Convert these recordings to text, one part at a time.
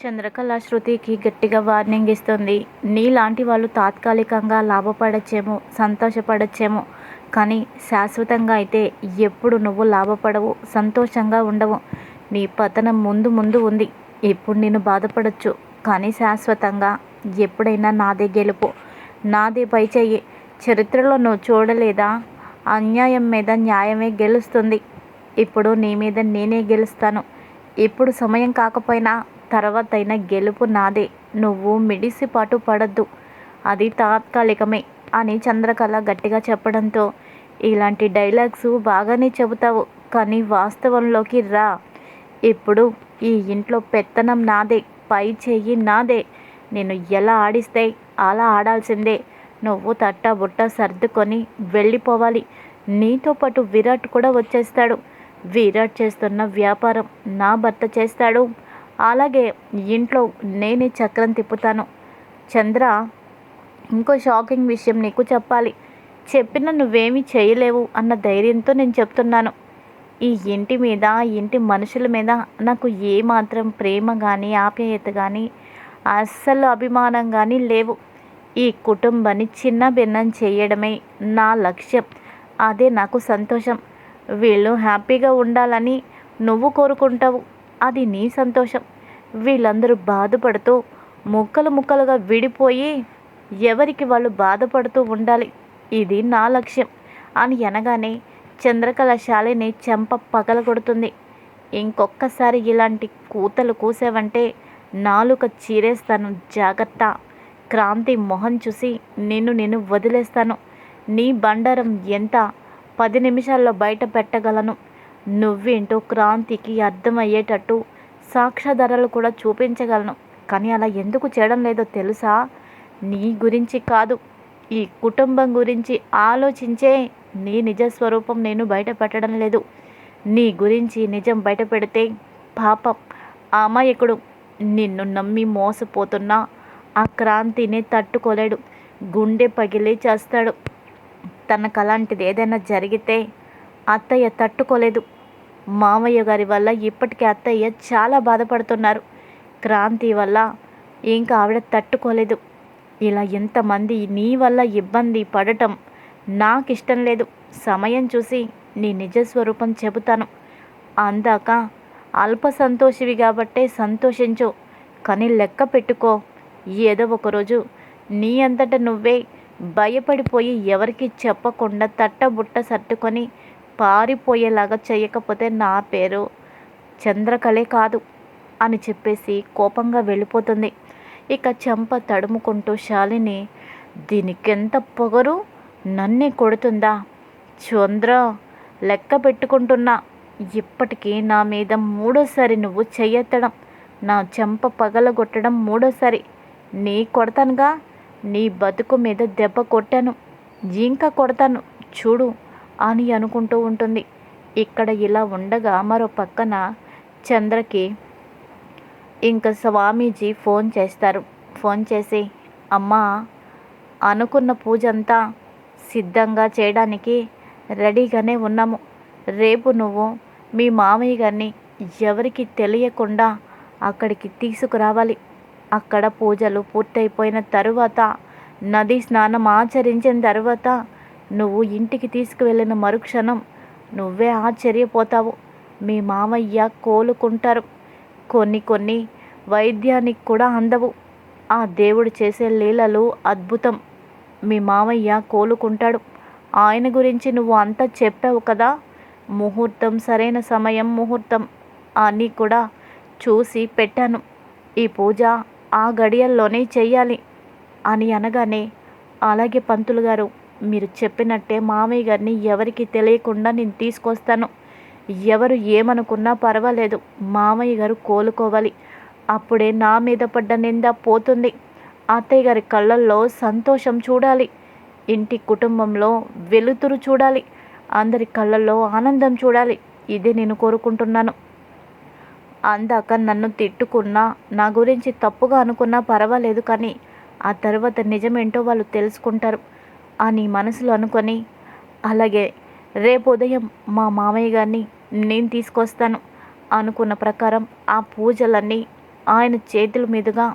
చంద్రకళ శృతికి గట్టిగా వార్నింగ్ ఇస్తుంది. నీలాంటి వాళ్ళు తాత్కాలికంగా లాభపడచ్చేమో సంతోషపడచ్చేమో. కానీ శాశ్వతంగా అయితే ఎప్పుడు నువ్వు లాభపడవు సంతోషంగా ఉండవు. నీ పతనం ముందు ముందు ఉంది. ఇప్పుడు నేను బాధపడచ్చు. కానీ శాశ్వతంగా ఎప్పుడైనా నాదే గెలుపు నాదే పై చెయ్యి చరిత్రలో నువ్వు చూడలేదా? అన్యాయం మీద న్యాయమే గెలుస్తుంది. ఇప్పుడు నీ మీద నేనే గెలుస్తాను. ఇప్పుడు సమయం కాకపోయినా తర్వాత గెలుపు నాదే. నువ్వు మిడిసిపాటు పడద్దు. అది తాత్కాలికమే అని చంద్రకళ గట్టిగా చెప్పడంతో ఇలాంటి డైలాగ్స్ బాగానే చెబుతావు కానీ వాస్తవంలోకి రా. ఇప్పుడు ఈ ఇంట్లో పెత్తనం నాదే పై చెయ్యి నాదే. నేను ఎలా ఆడిస్తే అలా ఆడాల్సిందే. నువ్వు తట్ట బుట్ట సర్దుకొని వెళ్ళిపోవాలి. నీతో పాటు విరాట్ కూడా వచ్చేస్తాడు. విరాట్ చేస్తున్న వ్యాపారం నా భర్త చేస్తాడు. అలాగే ఇంట్లో నేనే చక్రం తిప్పుతాను. చంద్ర ఇంకో షాకింగ్ విషయం నీకు చెప్పాలి. చెప్పిన నువ్వేమీ చేయలేవు అన్న ధైర్యంతో నేను చెప్తున్నాను. ఈ ఇంటి మీద ఇంటి మనుషుల మీద నాకు ఏమాత్రం ప్రేమ కానీ ఆప్యాయత కానీ అస్సలు అభిమానం కానీ లేవు. ఈ కుటుంబాన్ని చిన్న భిన్నం చేయడమే నా లక్ష్యం. అదే నాకు సంతోషం. వీళ్ళు హ్యాపీగా ఉండాలని నువ్వు కోరుకుంటావు. అది నీ సంతోషం. వీళ్ళందరూ బాధపడుతూ ముక్కలు ముక్కలుగా విడిపోయి ఎవరికి వాళ్ళు బాధపడుతూ ఉండాలి? ఇది నా లక్ష్యం అని అనగానే చంద్రకళ శాలిని చెంప పగలగొడుతుంది. ఇంకొక్కసారి ఇలాంటి కూతలు కూసావంటే నాలుక చీరేస్తాను జాగ్రత్త. క్రాంతి మొహం చూసి నిన్ను నేను వదిలేస్తాను. నీ బండారం ఎంత? పది నిమిషాల్లో బయట పెట్టగలను. నువ్వేంటో క్రాంతికి అర్థమయ్యేటట్టు సాక్ష్యాధారాలు కూడా చూపించగలను. కానీ అలా ఎందుకు చేయడం లేదో తెలుసా? నీ గురించి కాదు. ఈ కుటుంబం గురించి ఆలోచించే నీ నిజ స్వరూపం నేను బయటపెట్టడం లేదు. నీ గురించి నిజం బయట పెడితే పాపం అమాయకుడు నిన్ను నమ్మి మోసపోతున్నా ఆ క్రాంతిని తట్టుకోలేడు. గుండె పగిలి చేస్తాడు. తనకు అలాంటిది ఏదైనా జరిగితే అత్తయ్య తట్టుకోలేదు. మామయ్య గారి వల్ల ఇప్పటికే అత్తయ్య చాలా బాధపడుతున్నారు. క్రాంతి వల్ల ఇంకా ఆవిడ తట్టుకోలేదు. ఇలా ఎంతమంది నీ వల్ల ఇబ్బంది పడటం నాకు ఇష్టం లేదు. సమయం చూసి నీ నిజ స్వరూపం చెబుతాను. అందాక అల్ప సంతోషివి కాబట్టే సంతోషించు. కానీ లెక్క పెట్టుకో. ఏదో ఒకరోజు నీ అంతట నువ్వే భయపడిపోయి ఎవరికి చెప్పకుండా తట్టబుట్ట సర్దుకొని పారిపోయేలాగా చేయకపోతే నా పేరు చంద్రకళే కాదు అని చెప్పేసి కోపంగా వెళ్ళిపోతుంది. ఇక చెంప తడుముకుంటూ శాలిని దీనికెంత పొగరు? నన్నే కొడుతుందా? చంద్ర లెక్క పెట్టుకుంటున్నా. ఇప్పటికీ నా మీద మూడోసారి నువ్వు చెయ్యెత్తడం నా చెంప పగలగొట్టడం మూడోసారి. నీ కొడతానుగా నీ బతుకు మీద దెబ్బ కొట్టాను. ఇంకా కొడతాను. చూడు అని అనుకుంటూ ఉంటుంది. ఇక్కడ ఇలా ఉండగా మరో పక్కన చంద్రకి ఇంకా స్వామీజీ ఫోన్ చేస్తారు. ఫోన్ చేసి అమ్మా అనుకున్న పూజ అంతా సిద్ధంగా చేయడానికి రెడీగానే ఉన్నాము. రేపు నువ్వు మీ మామయ్య గారిని ఎవరికి తెలియకుండా అక్కడికి తీసుకురావాలి. అక్కడ పూజలు పూర్తయిపోయిన తరువాత నది స్నానం ఆచరించిన తర్వాత నువ్వు ఇంటికి తీసుకువెళ్ళిన మరుక్షణం నువ్వే ఆశ్చర్యపోతావు. మీ మామయ్య కోలుకుంటారు. కొన్ని కొన్ని వైద్యానికి కూడా అందవు. ఆ దేవుడు చేసే లీలలు అద్భుతం. మీ మామయ్య కోలుకుంటాడు. ఆయన గురించి నువ్వు అంతా చెప్పావు కదా. ముహూర్తం సరైన సమయం ముహూర్తం అని కూడా చూసి పెట్టాను. ఈ పూజ ఆ గడియల్లోనే చెయ్యాలి అని అనగానే అలాగే పంతులు గారు మీరు చెప్పినట్టే మామయ్య గారిని ఎవరికి తెలియకుండా నేను తీసుకొస్తాను. ఎవరు ఏమనుకున్నా పర్వాలేదు మామయ్య గారు కోలుకోవాలి. అప్పుడే నా మీద పడ్డ నింద పోతుంది. అత్తయ్య గారి కళ్ళల్లో సంతోషం చూడాలి. ఇంటి కుటుంబంలో వెలుతురు చూడాలి. అందరి కళ్ళల్లో ఆనందం చూడాలి. ఇదే నేను కోరుకుంటున్నాను. అందాక నన్ను తిట్టుకున్నా నా గురించి తప్పుగా అనుకున్నా పర్వాలేదు కానీ ఆ తర్వాత నిజమేంటో వాళ్ళు తెలుసుకుంటారు. అని మనసులో అనుకొని అలాగే రేపు ఉదయం మా మామయ్య గారిని నేను తీసుకొస్తాను అనుకున్న ప్రకారం ఆ పూజలన్నీ ఆయన చేతుల మీదుగా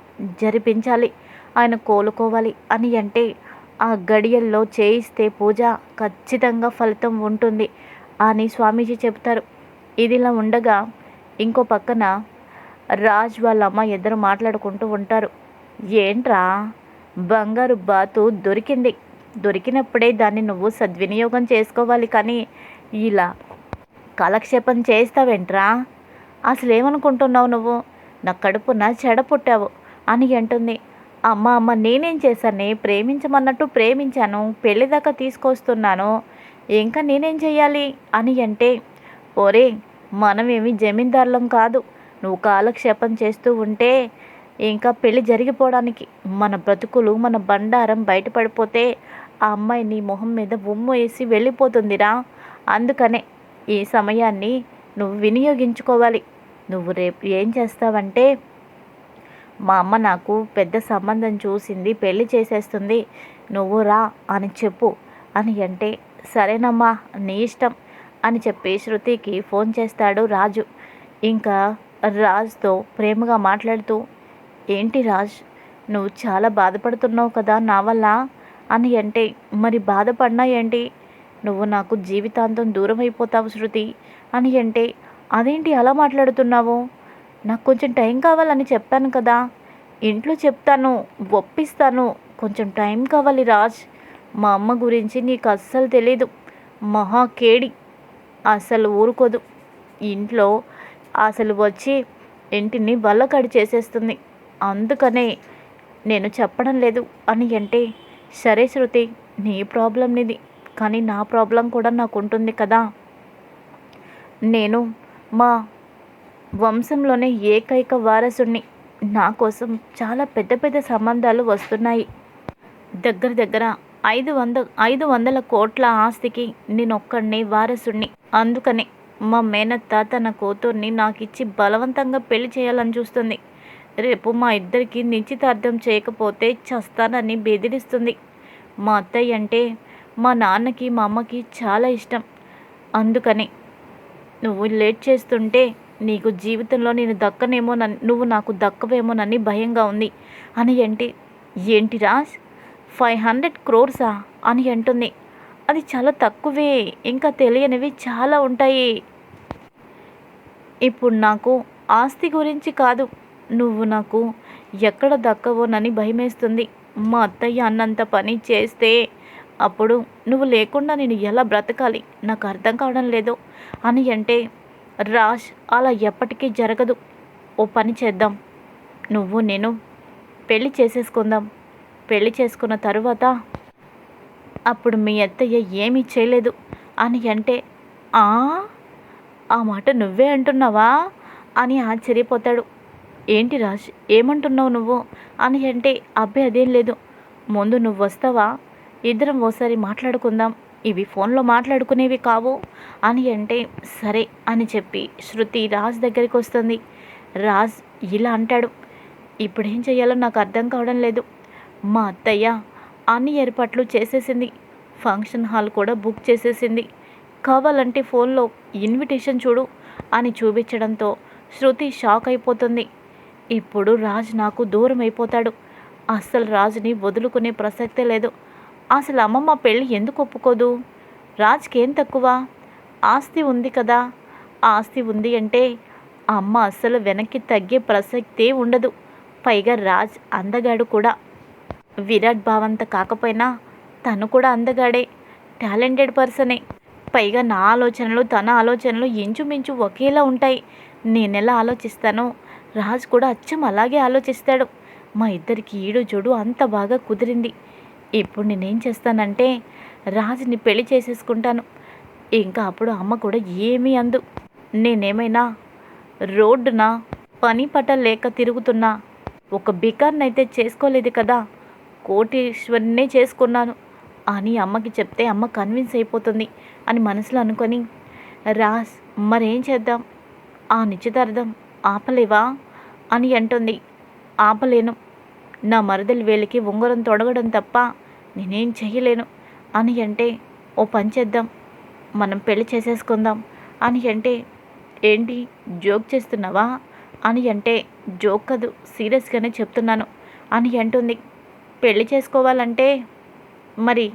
జరిపించాలి. ఆయన కోలుకోవాలి అని అంటే ఆ గడియల్లో చేయిస్తే పూజ ఖచ్చితంగా ఫలితం ఉంటుంది అని స్వామీజీ చెప్తారు ఇదిలా ఉండగా ఇంకో పక్కన రాజ్ వాళ్ళ అమ్మ ఇద్దరు మాట్లాడుకుంటూ ఉంటారు. ఏంట్రా? బంగారు బాతు దొరికింది. దొరికినప్పుడే దాన్ని నువ్వు సద్వినియోగం చేసుకోవాలి కానీ ఇలా కాలక్షేపం చేస్తావేంట్రా అసలు ఏమనుకుంటున్నావు నువ్వు? నా కడుపున చెడ పుట్టావు అని అంటుంది. అమ్మ అమ్మ నేనేం చేశాను? ప్రేమించమన్నట్టు ప్రేమించాను పెళ్ళి దాకా తీసుకొస్తున్నాను. ఇంకా నేనేం చేయాలి అని అంటే ఒరే మనమేమి జమీందారులం కాదు. నువ్వు కాలక్షేపం చేస్తూ ఉంటే ఇంకా పెళ్ళి జరిగిపోవడానికి మన బ్రతుకులు మన బండారం బయటపడిపోతే ఆ అమ్మాయి నీ మొహం మీద ఉమ్ము వేసి వెళ్ళిపోతుందిరా. అందుకనే ఈ సమయాన్ని నువ్వు వినియోగించుకోవాలి. నువ్వు రేపు ఏం చేస్తావంటే మా అమ్మ నాకు పెద్ద సంబంధం చూసింది పెళ్ళి చేసేస్తుంది. నువ్వు రా అని చెప్పు. అని అంటే సరేనమ్మా నీ ఇష్టం అని చెప్పి శృతికి ఫోన్ చేస్తాడు రాజు. ఇంకా రాజ్తో ప్రేమగా మాట్లాడుతూ ఏంటి రాజ్ నువ్వు చాలా బాధపడుతున్నావు కదా నా వల్ల? అని అంటే మరి బాధపడినా ఏంటి? నువ్వు నాకు జీవితాంతం దూరం అయిపోతావు శృతి అని అంటే అదేంటి అలా మాట్లాడుతున్నావు? నాకు కొంచెం టైం కావాలని చెప్పాను కదా. ఇంట్లో చెప్తాను ఒప్పిస్తాను. కొంచెం టైం కావాలి రాజ్. మా అమ్మ గురించి నీకు అస్సలు తెలీదు. మహా కేడి. అసలు ఊరుకోదు. ఇంట్లో అసలు వచ్చి ఇంటిని వల్లకడి చేసేస్తుంది. అందుకనే నేను చెప్పడం లేదు అని అంటే సరే శృతి నీ ప్రాబ్లం ఇది కానీ నా ప్రాబ్లం కూడా నాకు ఉంటుంది కదా. నేను మా వంశంలోనే ఏకైక వారసుణ్ణి. నా కోసం చాలా పెద్ద పెద్ద సంబంధాలు వస్తున్నాయి. దగ్గర దగ్గర ఐదు వంద ఐదు వందల కోట్ల ఆస్తికి నేనొక్కడిని వారసుణ్ణి. అందుకనే మా మేనత్త తన కూతుర్ని నాకు ఇచ్చి బలవంతంగా పెళ్ళి చేయాలని చూస్తుంది. రేపు మా ఇద్దరికి నిశ్చితార్థం చేయకపోతే చస్తానని బెదిరిస్తుంది. మా అత్తయ్య అంటే మా నాన్నకి మా అమ్మకి చాలా ఇష్టం. అందుకని నువ్వు లేట్ చేస్తుంటే నీకు జీవితంలో నేను దక్కనేమో నువ్వు నాకు దక్కవేమోనని భయంగా ఉంది అని ఏంటి ఏంటి రాజ్? Five hundred క్రోర్సా? అని అంటుంది. అది చాలా తక్కువే ఇంకా తెలియనివి చాలా ఉంటాయి. ఇప్పుడు నాకు ఆస్తి గురించి కాదు. నువ్వు నాకు ఎక్కడ దక్కవోనని భయమేస్తుంది. మా అత్తయ్య అన్నంత పని చేస్తే అప్పుడు నువ్వు లేకుండా నేను ఎలా బ్రతకాలి? నాకు అర్థం కావడం లేదు. అని అంటే రాజ్ అలా ఎప్పటికీ జరగదు. ఓ పని చేద్దాం. నువ్వు నేను పెళ్ళి చేసేసుకుందాం. పెళ్ళి చేసుకున్న తరువాత అప్పుడు మీ అత్తయ్య ఏమీ చేయలేదు. అని అంటే ఆ? ఆ మాట నువ్వే అంటున్నావా? అని ఆశ్చర్యపోతాడు. ఏంటి రాజ్ ఏమంటున్నావు నువ్వు? అని అంటే అబ్బాయి అదేం లేదు. ముందు నువ్వు వస్తావా? ఇద్దరం ఓసారి మాట్లాడుకుందాం. ఇవి ఫోన్లో మాట్లాడుకునేవి కావు. అని అంటే సరే అని చెప్పి శృతి రాజ్ దగ్గరికి వస్తుంది. రాజ్ ఇలా అంటాడు. ఇప్పుడు ఏం చేయాలో నాకు అర్థం కావడం లేదు. మా అత్తయ్య అన్ని ఏర్పాట్లు చేసేసింది. ఫంక్షన్ హాల్ కూడా బుక్ చేసేసింది. కావాలంటే ఫోన్లో ఇన్విటేషన్ చూడు అని చూపించడంతో శృతి షాక్ అయిపోతుంది. ఇప్పుడు రాజ్ నాకు దూరం అయిపోతాడు. అస్సలు రాజుని వదులుకునే ప్రసక్తే లేదు. అసలు అమ్మమ్మ పెళ్ళి ఎందుకు ఒప్పుకోదు? రాజ్కి ఏం తక్కువ? ఆస్తి ఉంది కదా. ఆస్తి ఉంది అంటే అమ్మ అస్సలు వెనక్కి తగ్గే ప్రసక్తే ఉండదు. పైగా రాజ్ అందగాడు కూడా. విరాట్ భావంత కాకపోయినా తను కూడా అందగాడే. టాలెంటెడ్ పర్సనే. పైగా నా ఆలోచనలు తన ఆలోచనలు ఇంచుమించు ఒకేలా ఉంటాయి. నేనెలా ఆలోచిస్తానో? రాజు కూడా అచ్చం అలాగే ఆలోచిస్తాడు. మా ఇద్దరికి ఈడు జోడు అంత బాగా కుదిరింది. ఇప్పుడు నేనేం చేస్తానంటే రాజుని పెళ్ళి చేసేసుకుంటాను. ఇంకా అప్పుడు అమ్మ కూడా ఏమీ అందు. నేనేమైనా రోడ్డున పని పట లేక తిరుగుతున్నా ఒక బికార్నైతే చేసుకోలేదు కదా కోటీశ్వరినే చేసుకున్నాను అని అమ్మకి చెప్తే అమ్మ కన్విన్స్ అయిపోతుంది అని మనసులో అనుకొని రాస్ మరేం చేద్దాం? ఆ నిశ్చితార్థం ఆపలేవా? అని అంటుంది. ఆపలేను. నా మరదలి వేలికి ఉంగరం తొడగడం తప్ప నేనేం చెయ్యలేను. అని అంటే ఓ పని చేద్దాం. మనం పెళ్ళి చేసేసుకుందాం. అని అంటే ఏంటి? జోక్ చేస్తున్నావా? అని అంటే జోక్ కదు సీరియస్గానే చెప్తున్నాను. అని అంటుంది. పెళ్ళి చేసుకోవాలంటే మరి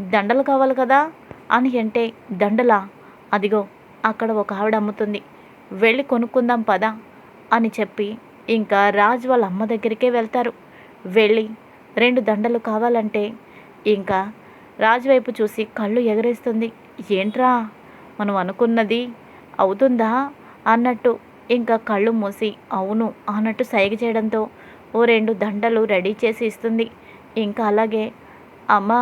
దండలు కావాలి కదా? అని అంటే దండలా? అదిగో అక్కడ ఒక ఆవిడ అమ్ముతుంది. వెళ్ళి కొనుక్కుందాం పదా. అని చెప్పి ఇంకా రాజ్ వాళ్ళ అమ్మ దగ్గరికే వెళ్తారు. వెళ్ళి రెండు దండలు కావాలంటే ఇంకా రాజు వైపు చూసి కళ్ళు ఎగరేస్తుంది. ఏంట్రా? మనం అనుకున్నది అవుతుందా? అన్నట్టు ఇంకా కళ్ళు మూసి అవును అన్నట్టు సైగ చేయడంతో ఓ రెండు దండలు రెడీ చేసి ఇస్తుంది. ఇంకా అలాగే అమ్మ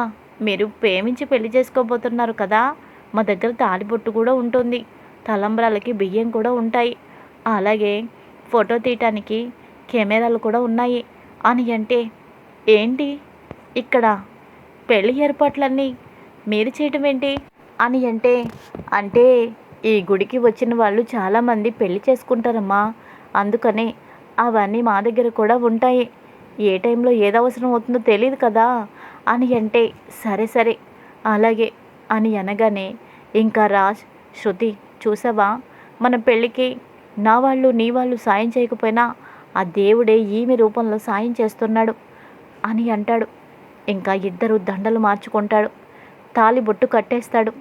మీరు ప్రేమించి పెళ్ళి చేసుకోబోతున్నారు కదా. మా దగ్గర తాలిబొట్టు కూడా ఉంటుంది. తలంబ్రాలకి బియ్యం కూడా ఉంటాయి. అలాగే ఫోటో తీయటానికి కెమెరాలు కూడా ఉన్నాయి. అని అంటే ఏంటి? ఇక్కడ పెళ్ళి ఏర్పాట్లన్నీ మీరు చేయటం ఏంటి? అని అంటే అంటే ఈ గుడికి వచ్చిన వాళ్ళు చాలామంది పెళ్ళి చేసుకుంటారమ్మా. అందుకనే అవన్నీ మా దగ్గర కూడా ఉంటాయి. ఏ టైంలో ఏది అవసరం అవుతుందో తెలియదు కదా. అని అంటే సరే సరే. అలాగే. అని అనగానే ఇంకా రాజ్ శృతి చూసావా? మన పెళ్ళికి నా వాళ్ళు నీ వాళ్ళు సాయం చేయకపోయినా ఆ దేవుడే ఈమె రూపంలో సాయం చేస్తున్నాడు అని అంటాడు. ఇంకా ఇద్దరు దండలు మార్చుకుంటాడు. తాలి బొట్టు కట్టేస్తాడు.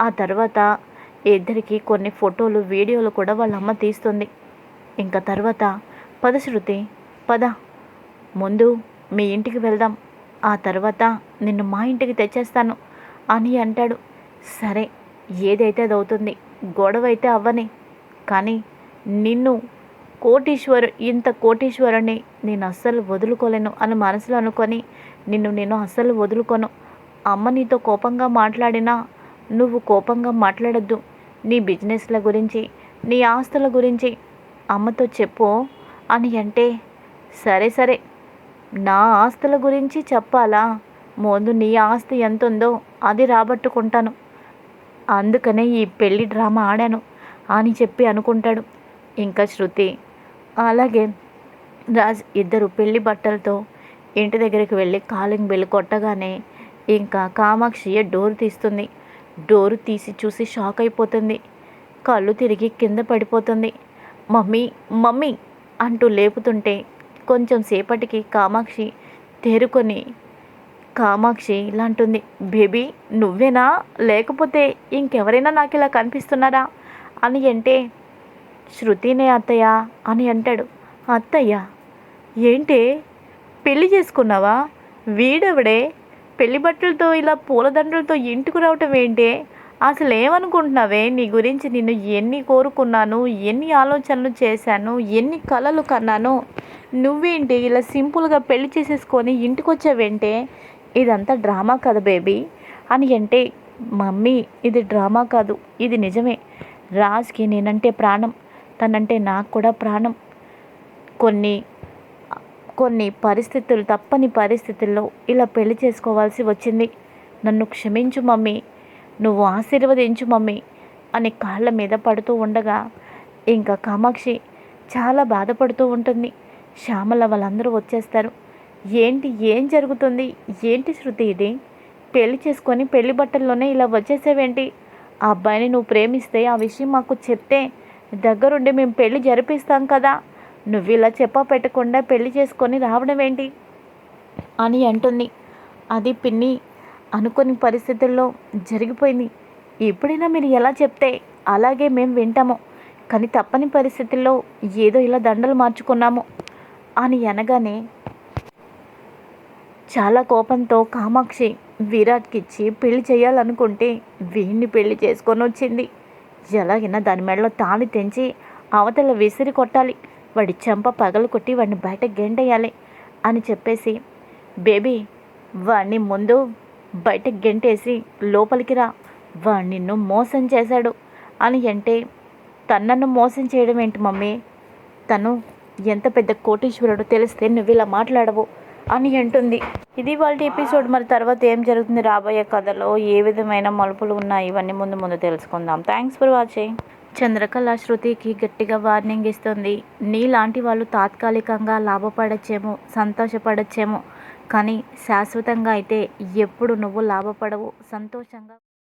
ఆ తర్వాత ఇద్దరికి కొన్ని ఫోటోలు వీడియోలు కూడా వాళ్ళ అమ్మ తీస్తుంది. ఇంకా తర్వాత పద శృతి పద. ముందు మీ ఇంటికి వెళ్దాం. ఆ తర్వాత నిన్ను మా ఇంటికి తెచ్చేస్తాను అని అంటాడు. సరే ఏదైతే అది అవుతుంది గొడవ అయితే అవ్వని. కానీ నిన్ను కోటీశ్వరు ఇంత కోటీశ్వరుని నేను అస్సలు వదులుకోలేను అని మనసులో అనుకొని నిన్ను నేను అస్సలు వదులుకోను. అమ్మ నీతో కోపంగా మాట్లాడినా నువ్వు కోపంగా మాట్లాడద్దు. నీ బిజినెస్ల గురించి నీ ఆస్తుల గురించి అమ్మతో చెప్పు అని అంటే సరే సరే. నా ఆస్తుల గురించి చెప్పాలా? ముందు నీ ఆస్తి ఎంత ఉందో అది రాబట్టుకుంటాను. అందుకనే ఈ పెళ్ళి డ్రామా ఆడాను అని చెప్పి అనుకుంటాడు. ఇంకా శృతి. అలాగే రాజ్ ఇద్దరు పెళ్ళి బట్టలతో ఇంటి దగ్గరికి వెళ్ళి కాలింగ్ బెల్ కొట్టగానే ఇంకా కామాక్షి డోర్ తీస్తుంది. డోరు తీసి చూసి షాక్ అయిపోతుంది. కళ్ళు తిరిగి కింద పడిపోతుంది. మమ్మీ మమ్మీ అంటూ లేపుతుంటే కొంచెం సేపటికి కామాక్షి తేరుకొని కామాక్షి ఇలా అంటుంది బేబీ నువ్వేనా? లేకపోతే ఇంకెవరైనా నాకు ఇలా కనిపిస్తున్నారా? అని అంటే శృతినే అత్తయ్య అని అంటాడు. అత్తయ్య ఏంటి? పెళ్ళి చేసుకున్నావా? వీడెవడే? పెళ్ళి బట్టలతో ఇలా పూలదండలతో ఇంటికి రావటం ఏంటి? అసలు ఏమనుకుంటున్నావే? నీ గురించి నిన్ను ఎన్ని కోరుకున్నాను ఎన్ని ఆలోచనలు చేశాను ఎన్ని కలలు కన్నాను. నువ్వేంటి ఇలా సింపుల్గా పెళ్ళి చేసేసుకొని ఇంటికి వచ్చావేంటే ఇదంతా డ్రామా కదా బేబీ అని అంటే మమ్మీ ఇది డ్రామా కాదు ఇది నిజమే. రాజ్కి నేనంటే ప్రాణం. తనంటే నాకు కూడా ప్రాణం. కొన్ని కొన్ని పరిస్థితులు తప్పని పరిస్థితుల్లో ఇలా పెళ్ళి చేసుకోవాల్సి వచ్చింది. నన్ను క్షమించు మమ్మీ నువ్వు ఆశీర్వదించు మమ్మీ అని కాళ్ళ మీద పడుతూ ఉండగా ఇంకా కామాక్షి చాలా బాధపడుతూ ఉంటుంది. శ్యామల వాళ్ళందరూ వచ్చేస్తారు. ఏంటి ఏం జరుగుతుంది? ఏంటి శృతి ఇది? పెళ్ళి చేసుకొని పెళ్ళి బట్టల్లోనే ఇలా వచ్చేసేవేంటి? ఆ అబ్బాయిని నువ్వు ప్రేమిస్తే ఆ విషయం మాకు చెప్తే దగ్గరుండి మేము పెళ్ళి జరిపిస్తాం కదా. నువ్వు ఇలా చెప్ప పెట్టకుండా పెళ్ళి చేసుకొని రావడం ఏంటి? అని అంటుంది. అది పిన్ని అనుకోని పరిస్థితుల్లో జరిగిపోయింది. ఎప్పుడైనా మీరు ఎలా చెప్తే అలాగే మేము వింటాము. కానీ తప్పని పరిస్థితుల్లో ఏదో ఇలా దండలు మార్చుకున్నాము అని అనగానే చాలా కోపంతో కామాక్షి విరాట్కి ఇచ్చి పెళ్ళి చేయాలనుకుంటే వీణ్ణి పెళ్ళి చేసుకొని వచ్చింది. ఎలాగైనా దాని మెడలో తాళి తెంచి అవతల విసిరి కొట్టాలి. వాడి చెంప పగలు కొట్టి వాడిని బయట గెంటేయాలి అని చెప్పేసి బేబీ వాడిని ముందు బయట గెంటేసి లోపలికి రా. వాడు నిన్ను మోసం చేశాడు అని అంటే తనను మోసం చేయడం ఏంటి మమ్మీ? తను ఎంత పెద్ద కోటీశ్వరుడు తెలిస్తే నువ్వు ఇలా మాట్లాడవు. అని అంటుంది. ఇది వాళ్ళ ఎపిసోడ్. మరి తర్వాత ఏం జరుగుతుంది? రాబోయే కథలో ఏ విధమైన మలుపులు ఉన్నాయి? ఇవన్నీ ముందు ముందు తెలుసుకుందాం. థ్యాంక్స్ ఫర్ వాచింగ్ చంద్రకళ శృతికి గట్టిగా వార్నింగ్ ఇస్తుంది. నీలాంటి వాళ్ళు తాత్కాలికంగా లాభపడచ్చేమో సంతోషపడచ్చేమో. కానీ శాశ్వతంగా అయితే ఎప్పుడు నువ్వు లాభపడవు. సంతోషంగా